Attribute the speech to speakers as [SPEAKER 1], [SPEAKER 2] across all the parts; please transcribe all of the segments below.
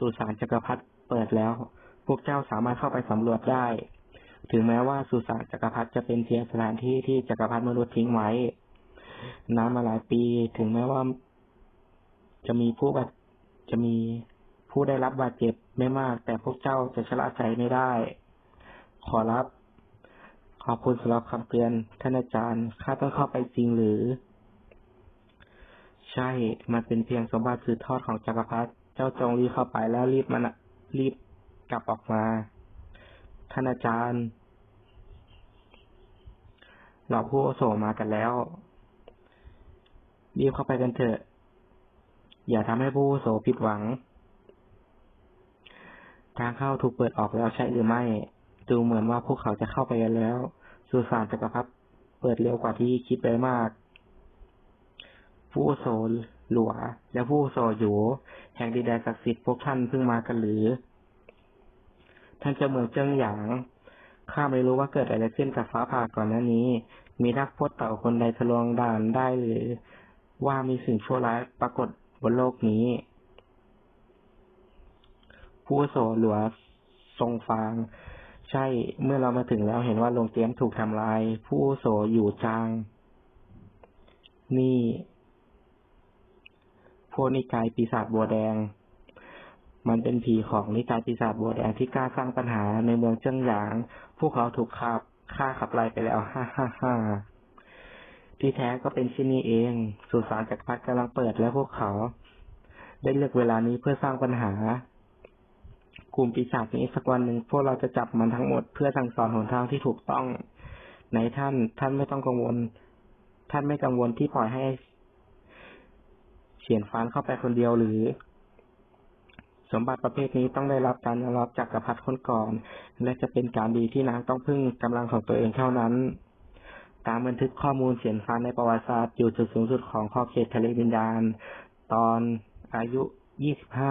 [SPEAKER 1] สุสานจักรพรรดิเปิดแล้ว พวกเจ้าสามารถเข้าไปสำรวจได้ ถึงแม้ว่าสุสานจักรพรรดิจะเป็นเพียงสถานที่ที่จักรพรรดิมนุษย์ทิ้งไว้นานมาหลายปี ถึงแม้ว่า จะมีผู้บาดจะมีผู้ได้รับบาดเจ็บไม่มาก แต่พวกเจ้าจะชะล่าใจไม่ได้ ขอรับ ขอบคุณสำหรับคำเตือนท่านอาจารย์ข้าต้องเข้าไปจริงหรือ ใช่ มันเป็นเพียงสมบัติสืบทอดของจักรพรรดิ จ้าจงรีบเข้าไปแล้วรีบมันรีบกลับออกมาท่านอาจารย์ เราผู้โสมากันแล้ว รีบเข้าไปกันเถอะ อย่าทำให้ผู้โสผิดหวัง ทางเข้าถูกเปิดออกแล้วใช่หรือไม่ ดูเหมือนว่าพวกเขาจะเข้าไปกันแล้ว สุสานจักรพรรดิเปิดเร็วกว่าที่คิดไปมาก ผู้โส หลัว และผู้โสอยู่ แห่งดินแดนศักดิ์สิทธิ์พวกท่านเพิ่งมากันหรือ ท่านเจ้าเมืองเจิ้งหยาง ข้าไม่รู้ว่าเกิดอะไรขึ้นกับฟ้าผ่าก่อนหน้านี้ มีนักพจน์เต่าคนใดทะลวงด่านได้หรือ ว่ามีสิ่งชั่วร้ายปรากฏบนโลกนี้ ผู้อาวุโสหลัวทรงฟางใช่ เมื่อเรามาถึงแล้วเห็นว่าโรงเตรียมถูกทำลาย ผู้อาวุโสอยู่จาง นี่ พวกนิกายปีศาจบัวแดง มันเป็นผีของนิกายปีศาจบัวแดงที่กล้าสร้างปัญหาในเมืองเจิ้งหยาง พวกเขาถูกขับฆ่าขับไล่ไปแล้ว ฮ่าฮ่าฮ่าที่แท้ก็เป็นที่นี่เอง สุสานจักรพรรดิกำลังเปิดและพวกเขา ได้เลือกเวลานี้เพื่อสร้างปัญหา กลุ่มปีศาจนี้สักวันหนึ่งพวกเราจะจับมันทั้งหมดเพื่อสั่งสอนหนทางที่ถูกต้องในท่าน ท่านไม่ต้องกังวล ท่านไม่กังวลที่ปล่อยให้ เฉียนฟานเข้าไปคนเดียวหรือ สมบัติประเภทนี้ต้องได้รับการยอมรับจากกระพัดคนก่อน และจะเป็นการดีที่นางต้องพึ่งกำลังของตัวเองเท่านั้น ตามบันทึกข้อมูลเฉียนฟานในประวัติศาสตร์อยู่จุดสูงสุดของขอบเขตทะเลวิญญาณตอนอายุ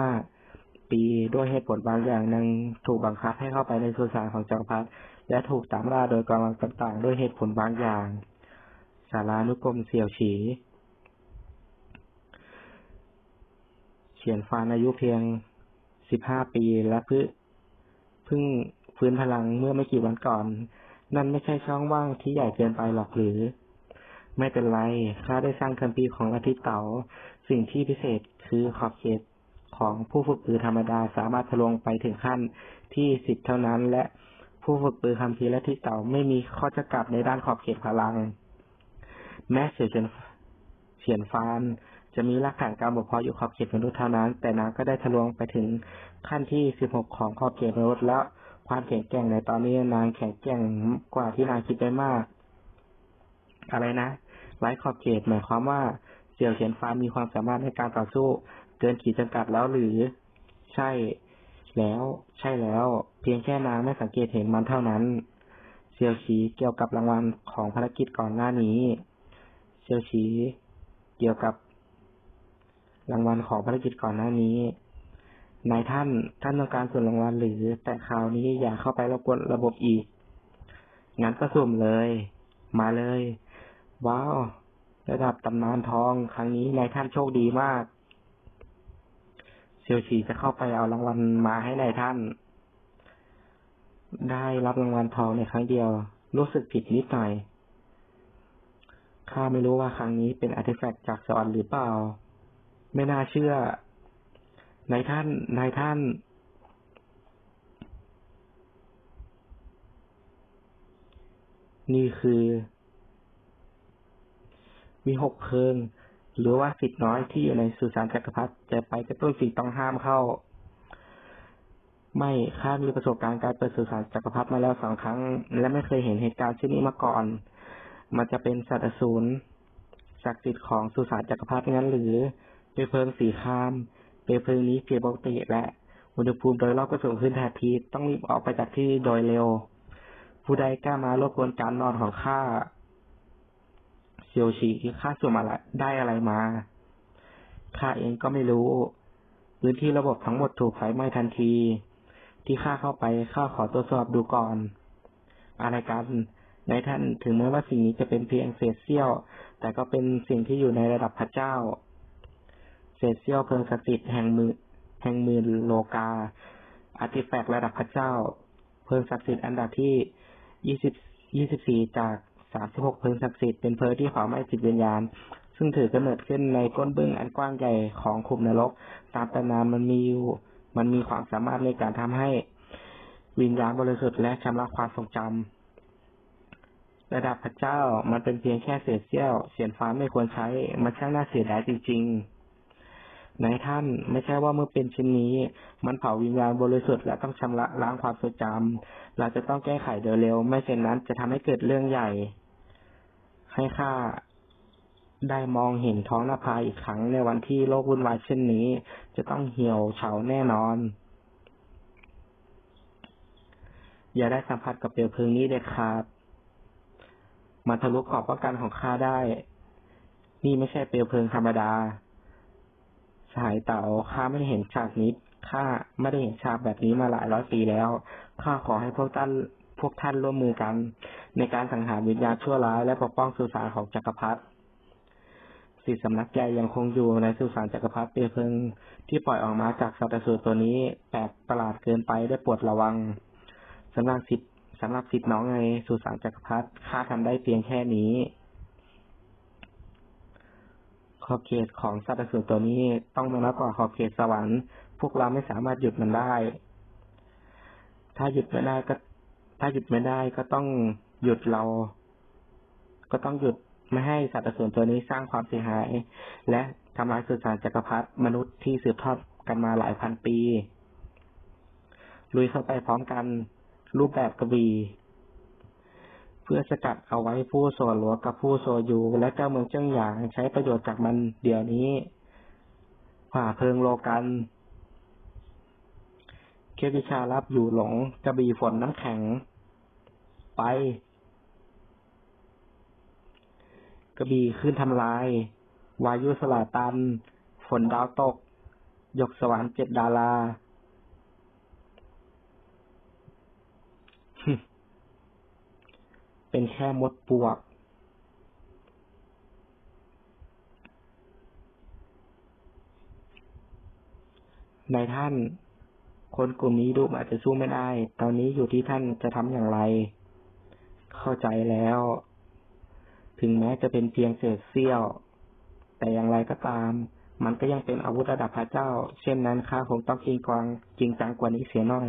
[SPEAKER 1] 25 ปีด้วยเหตุผลบางอย่างนางถูกบังคับให้เข้าไปในสุสานของจักรพรรดิและถูกตามล่าโดยกำลังต่างๆ ด้วยเหตุผลบางอย่าง สารานุกรมเสี่ยวฉี เฉียนฟานอายุเพียง15ปีและเพิ่งเพิ่งฟื้นพลังเมื่อไม่กี่วันก่อน นั่นไม่ใช่ช่องว่างที่ใหญ่เกินไปหรอกหรือ ไม่เป็นไรข้าได้สร้างคัมภีร์ของลัทธิเต๋าสิ่งที่พิเศษคือขอบเขตของผู้ฝึกปือธรรมดาสามารถทะลวงไปถึงขั้นที่สิบเท่านั้น และผู้ฝึกปือคัมภีร์ลัทธิเต๋าไม่มีข้อจำกัดในด้านขอบเขตพลัง แม้เฉียน เฉียนฟาน จะมีรากฐานการบกพร่องอยู่ขอบเขตมนุษย์เท่านั้น แต่นางก็ได้ทะลวงไปถึงขั้นที่ 16 ของขอบเขตมนุษย์และความแข็งแกร่งในตอนนี้นางแข็งแกร่งกว่าที่นางคิดไปมาก อะไรนะไร้ขอบเขตหมายความว่าเสี่ยวเฉียนฟ้ามีความสามารถในการต่อสู้ เกินขีดจำกัดแล้วหรือ ใช่แล้ว ใช่แล้ว เพียงแค่นางไม่สังเกตเห็นมันเท่านั้นเซียวฉีเกี่ยวกับรางวัลของภารกิจก่อนหน้านี้ เซียวฉี เกี่ยวกับ รางวัลของภารกิจก่อนหน้านี้นายท่านท่านต้องการส่วนรางวัลหรือ แต่คราวนี้อย่าเข้าไปรบกวนระบบอีก งั้นก็สุ่มเลย มาเลย ว้าว ระดับตำนานทองครั้งนี้นายท่านโชคดีมากเซียวฉีจะเข้าไปเอารางวัลมาให้นายท่าน ได้รับรางวัลทองในครั้งเดียว รู้สึกผิดนิดหน่อย ข้าไม่รู้ว่าครั้งนี้เป็นอาร์ติแฟกต์จากสวรรค์หรือเปล่า ไม่น่าเชื่อนายท่านนายท่าน นี่คือ มีหกเพลิง หรือว่าสิทธิ์น้อยที่อยู่ในสุสานจักรพรรดิจะไปกระตุ้นสิ่งต้องห้ามเข้า ไม่ข้ามีประสบการณ์การเปิดสุสานจักรพรรดิมาแล้วสองครั้ง และไม่เคยเห็นเหตุการณ์เช่นนี้มาก่อน มันจะเป็นสัตว์อสูรศักดิ์สิทธิ์ของสุสานจักรพรรดิงั้นหรือเปลวเพลิงสีครามเปลวเพลิงนี้ผิดปกติและอุณหภูมิโดยรอบก็สูงขึ้นทันทีต้องรีบออกไปจากที่โดยเร็ว ผู้ใดกล้ามารบกวนการนอนของข้าเซียวฉีข้าส่วนอะไรได้อะไรมาข้าเองก็ไม่รู้พื้นที่ระบบทั้งหมดถูกไฟไหม้ทันที ที่ข้าเข้าไปข้าขอตรวจสอบดูก่อน อะไรกัน ในท่านถึงแม้ว่าสิ่งนี้จะเป็นเพียงเศษเสี้ยว แต่ก็เป็นสิ่งที่อยู่ในระดับพระเจ้า เศษเสี้ยวเพลิงศักดิ์สิทธิ์แห่งมือแห่งมื่นโลกาอาร์ติแฟกต์ระดับพระเจ้า เพลิงศักดิ์สิทธิ์อันดับที่ยี่สิบยี่สิบสี่จากสามสิบหกเพลิงศักดิ์สิทธิ์เป็นเพลิงที่เผาไหม้จิตวิญญาณ ซึ่งถือกำเนิดขึ้นในก้นบึ้งอันกว้างใหญ่ของขุมนรก ตามตำนานมันมีอยู่มันมีความสามารถในการทำให้วิญญาณบริสุทธิ์และชำระความทรงจำ ระดับพระเจ้ามันเป็นเพียงแค่เศษเสี้ยวเสียนฟ้าไม่ควรใช้ มันช่างน่าเสียดายจริงๆในท่านไม่ใช่ว่าเมื่อเป็นเช่นนี้ มันเผาวิญญาณบริสุทธิ์และต้องชำระล้างความทรงจำเราจะต้องแก้ไขโดยเร็ว ไม่เช่นนั้นจะทำให้เกิดเรื่องใหญ่ ให้ข้าได้มองเห็นท้องนภาอีกครั้งในวันที่โลกวุ่นวายเช่นนี้ จะต้องเหี่ยวเฉาแน่นอน อย่าได้สัมผัสกับเปลวเพลิงนี้เด็ดขาด มันทะลุขอบป้องกันของข้าได้ นี่ไม่ใช่เปลวเพลิงธรรมดา สายเต่าข้าไม่ได้เห็นฉากนี้ข้าไม่ได้เห็นฉากแบบนี้มาหลายร้อยปีแล้วข้าขอให้พวกท่านพวกท่านร่วมมือกัน ในการสังหารวิญญาณชั่วร้ายและปกป้องสุสานของจักรพรรดิสิสำนักใหญ่ยังคงอยู่ในสุสานจักรพรรดิเปลวเพลิงที่ปล่อยออกมาจากสัตว์สูตัวนี้แปลกประหลาดเกินไปได้ปวดระวังสำหรับสิทธิ สำหรับสิทธิ์น้องในสุสานจักรพรรดิข้าทำได้เพียงแค่นี้ขอบเขตของสัตว์สูตัวนี้ต้องมากกว่าขอบเขตสวรรค์ พวกเราไม่สามารถหยุดมันได้ ถ้าหยุดไม่ได้ก็ ถ้าหยุดไม่ได้ก็ต้องหยุดเรา ก็ต้องหยุดไม่ให้สัตว์อสูรตัวนี้สร้างความเสียหาย และทำลายสุสานจักรพรรดิมนุษย์ที่สืบทอดกันมาหลายพันปี ลุยเข้าไปพร้อมกัน รูปแบบกระบี่เพื่อสกัดเอาไว้ผู้โซหลวกับผู้โซยูและเจ้าเมืองเจ้าหยางใช้ประโยชน์จากมันเดี๋ยวนี้ ผ่าเพลิงโลกันเควิชารับอยู่หลงกระบี่ฝนน้ำแข็ง ไป กระบี่ขึ้นทำลาย วายุสลาตัน ฝนดาวตก ยกสวรรค์เจ็ดดารา เป็นแค่มดปวก ในท่าน คนกลุ่มนี้ดูอาจจะสู้ไม่ได้ ตอนนี้อยู่ที่ท่านจะทำอย่างไร เข้าใจแล้ว ถึงแม้จะเป็นเพียงเศษเสี้ยว แต่อย่างไรก็ตาม มันก็ยังเป็นอาวุธระดับพระเจ้า เช่นนั้นข้าคงต้องจริงกวางจริงจังกว่านี้เสียหน่อย